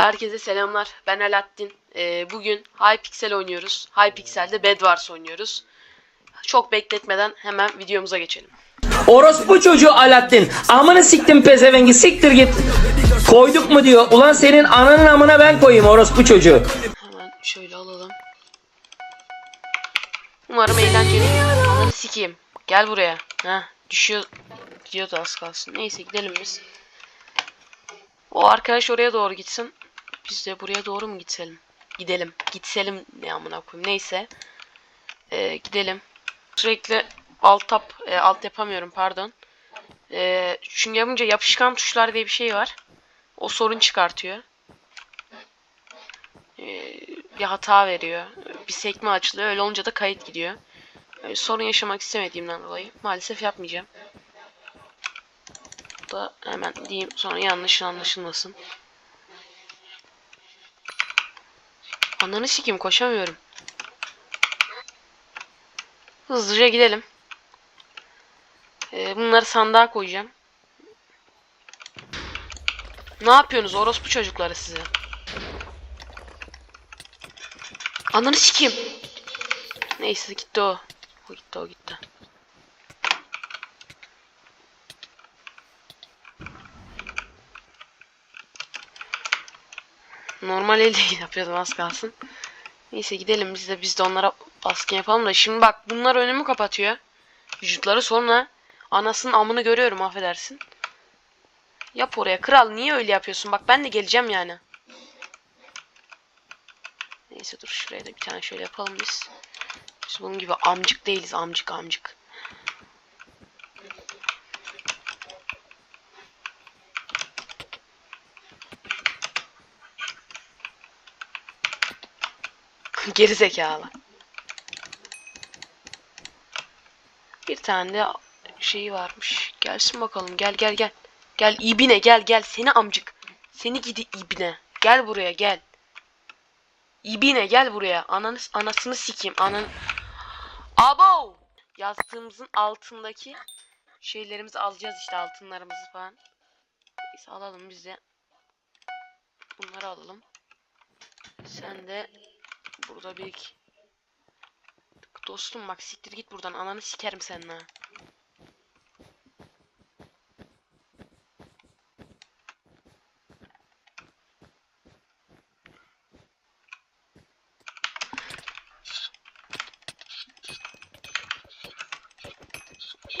Herkese selamlar. Ben Alaaddin. Ee, bugün Hypixel oynuyoruz. Hypixel'de Bed Wars oynuyoruz. Çok bekletmeden hemen videomuza geçelim. Orospu çocuğu Alaaddin. Amını siktim pezevengi siktir git. Koyduk mu diyor. Ulan senin ananın amına ben koyayım orospu çocuğu. Hemen şöyle alalım. Umarım eğlenceli. Ananı sikeyim. Gel buraya. Heh, düşüyor. Gidiyordu az kalsın. Neyse gidelim biz. O arkadaş oraya doğru gitsin. Biz de buraya doğru mu gitselim? Gidelim. Gitselim ne amına koyayım. Neyse. Ee, gidelim. Sürekli alt tap, e, alt yapamıyorum pardon. Ee, çünkü yapınca yapışkan tuşlar diye bir şey var. O sorun çıkartıyor. Ee, bir hata veriyor. Bir sekme açılıyor. Öyle olunca da kayıt gidiyor. Ee, sorun yaşamak istemediğimden dolayı maalesef yapmayacağım. Da hemen diyeyim sonra yanlış anlaşılmasın. Ananı sikeyim koşamıyorum. Hızlıca gidelim. Ee, bunları sandığa koyacağım. Ne yapıyorsunuz orospu çocukları size? Ananı sikeyim. Neyse gitti o. O gitti o gitti. Normal elde yapıyordum az kalsın. Neyse gidelim biz de biz de onlara baskın yapalım da şimdi bak bunlar önümü kapatıyor. Vücutları sonra anasının amını görüyorum affedersin. Yap oraya kral niye öyle yapıyorsun bak ben de geleceğim yani. Neyse dur şuraya da bir tane şöyle yapalım biz. Biz bunun gibi amcık değiliz amcık amcık. Geri zekalı. Bir tane de şeyi varmış. Gelsin bakalım. Gel gel gel. Gel ibine gel gel. Seni amcık. Seni gidi ibine. Gel buraya gel. İbine gel buraya. Ananı, anasını sikeyim. Anan. Abo! Yastığımızın altındaki şeylerimizi alacağız işte altınlarımızı falan. Neyse alalım biz de. Bunları alalım. Sen de burada bir Dostum bak siktir git buradan. Ananı sikerim seninle. ha.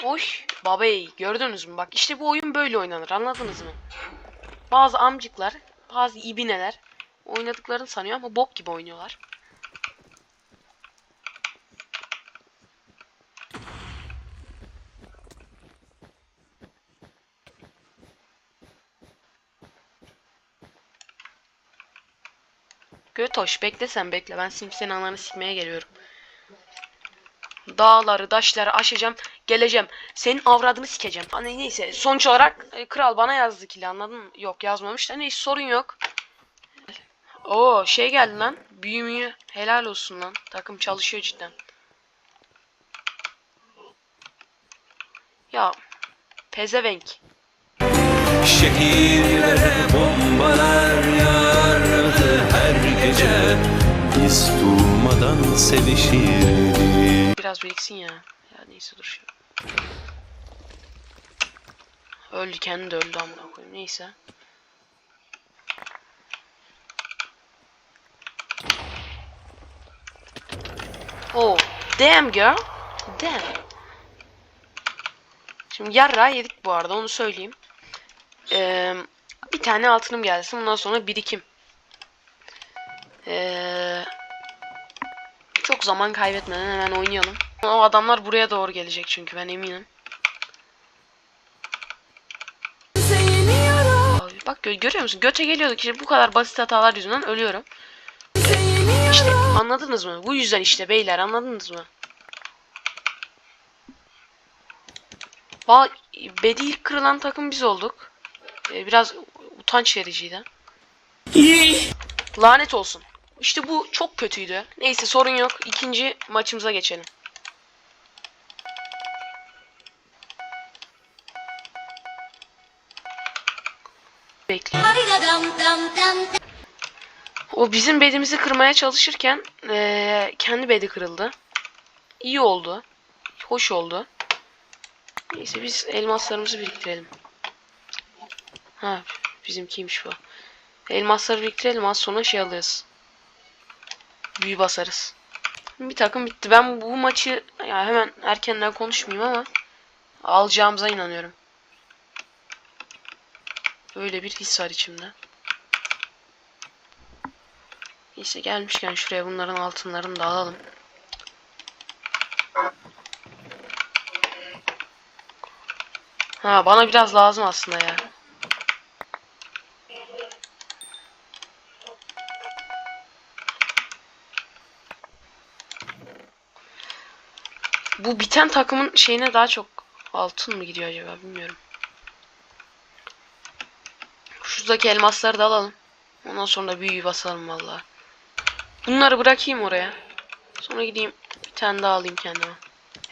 Oy babey gördünüz mü? Bak işte bu oyun böyle oynanır anladınız mı? Bazı amcıklar, bazı ibineler oynadıklarını sanıyor ama bok gibi oynuyorlar. Götoş bekle sen bekle. Ben şimdi senin ananı sikmeye geliyorum. Dağları, taşları aşacağım. Geleceğim. Senin avradını sikeceğim. Hani neyse. Sonuç olarak e, kral bana yazdı ki anladın mı? Yok yazmamış da neyse sorun yok. Oo şey geldi lan. Büyümüyor. Helal olsun lan. Takım çalışıyor cidden. Ya pezevenk. Şehirlere bombalar yağardı her gece Biz durmadan sevişirdik Biraz biriksin ya. Ya neyse dur şu. Öldü kendi de öldü amına koyayım. Neyse. Oh, damn girl. Damn. Şimdi yarra yedik bu arada onu söyleyeyim. Ee, bir tane altınım gelsin. Bundan sonra birikim. Eee çok zaman kaybetmeden hemen oynayalım. O adamlar buraya doğru gelecek çünkü ben eminim. Abi, bak gö- görüyor musun? Göte geliyorduk işte bu kadar basit hatalar yüzünden ölüyorum. İşte anladınız mı? Bu yüzden işte beyler anladınız mı? Va Bedi ilk kırılan takım biz olduk. Ee, biraz utanç vericiydi. Lanet olsun. İşte bu çok kötüydü. Neyse sorun yok. İkinci maçımıza geçelim. Bekle. O bizim bedimizi kırmaya çalışırken eee, kendi bedi kırıldı. İyi oldu. Hoş oldu. Neyse biz elmaslarımızı biriktirelim. Ha bizimkiymiş bu. Elmasları biriktirelim az sonra şey alırız. Büyü basarız. Bir takım bitti. Ben bu maçı ya hemen erkenden konuşmayayım ama alacağımıza inanıyorum. Öyle bir his var içimde. Neyse gelmişken şuraya bunların altınlarını da alalım. Ha bana biraz lazım aslında ya. Bu biten takımın şeyine daha çok altın mı gidiyor acaba bilmiyorum. Şuradaki elmasları da alalım. Ondan sonra büyüyü basalım vallahi. Bunları bırakayım oraya. Sonra gideyim bir tane daha alayım kendime.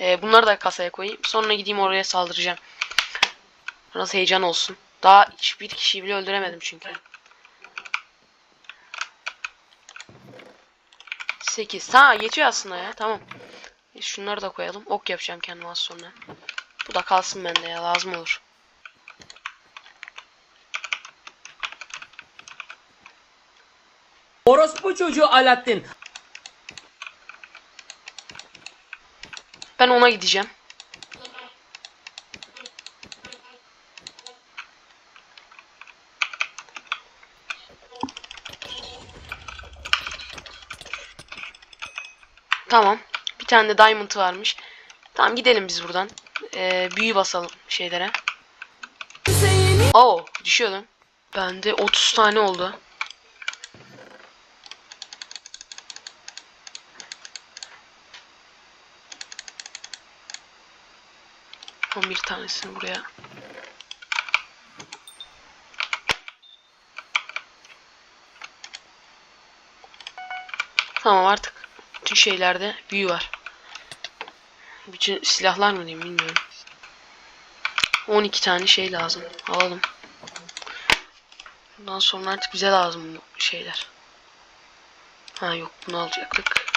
Ee, bunları da kasaya koyayım. Sonra gideyim oraya saldıracağım. Biraz heyecan olsun. Daha hiçbir kişiyi bile öldüremedim çünkü. 8. Ha yetiyor aslında ya. Tamam. E, Şunları da koyalım. Ok yapacağım kendime az sonra. Bu da kalsın bende ya. Lazım olur. Orospu çocuğu Alaaddin. Ben ona gideceğim. Tamam. Tane de diamond varmış. Tamam gidelim biz buradan. Ee, büyü basalım şeylere. Oo düşüyordum. Bende 30 tane oldu. Son bir tanesini buraya. Tamam artık bütün şeylerde büyü var. Bütün silahlar mı diyeyim bilmiyorum. 12 tane şey lazım. Alalım. Bundan sonra artık bize lazım bu şeyler. Ha yok bunu alacaktık.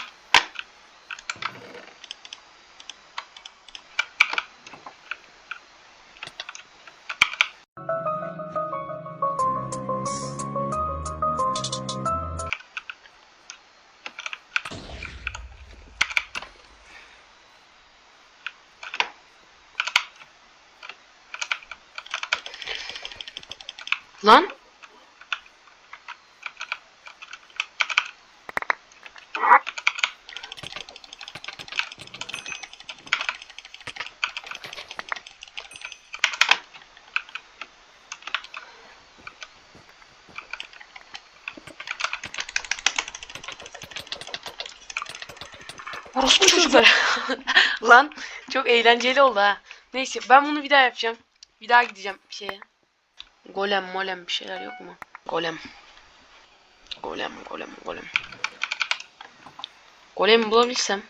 Lan. Orospu çocuklar. Lan çok eğlenceli oldu ha. Neyse ben bunu bir daha yapacağım. Bir daha gideceğim şeye. Golem molem bir şeyler yok mu? Golem. Golem golem golem. Golem bulabilirsem.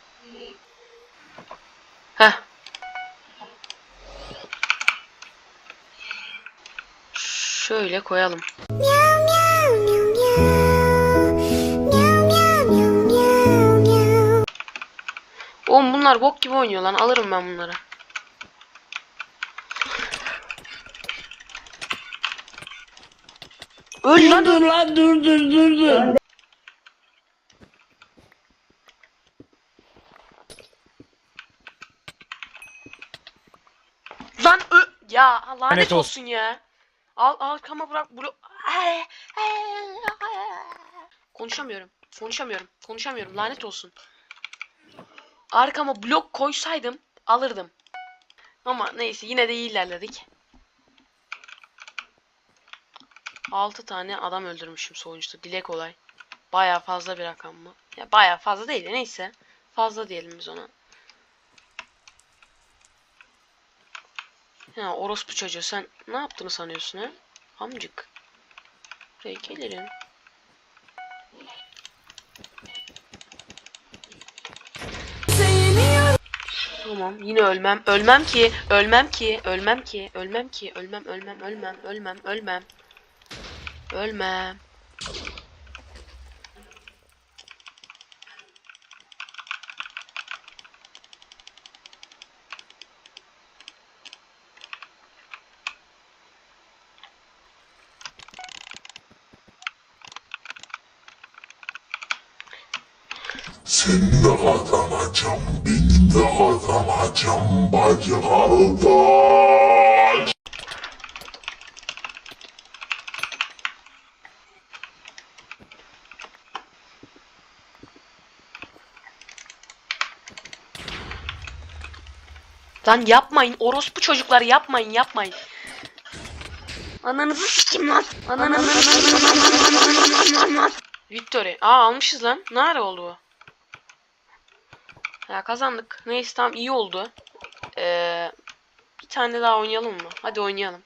Heh. Şöyle koyalım. Oğlum bunlar bok gibi oynuyor lan. Alırım ben bunları. Öl lan. Dur lan dur dur dur dur. Lan ö ya lanet Lanet olsun ya. Al arkama bırak blo Konuşamıyorum. Konuşamıyorum. Konuşamıyorum. Lanet olsun. Arkama blok koysaydım alırdım. Ama neyse yine de iyi ilerledik. 6 tane adam öldürmüşüm sonuçta. Dile kolay. Baya fazla bir rakam mı? Ya baya fazla değil de neyse. Fazla diyelim biz ona. Ya orospu çocuğu sen ne yaptığını sanıyorsun ha? Amcık. Buraya gelirim. Tamam yine ölmem. Ölmem ki. Ölmem ki. Ölmem ki. Ölmem ki. Ölmem ölmem ölmem ölmem ölmem. Ölme. Senin de kazanacağım, benim de kazanacağım bacı kardeş. Lan yapmayın. Orospu çocuklar yapmayın yapmayın. Ananızı sikim lan. Ananızı Victory. Aa almışız lan. Nerede oldu bu? Ha kazandık. Neyse tamam iyi oldu. Ee, bir tane daha oynayalım mı? Hadi oynayalım.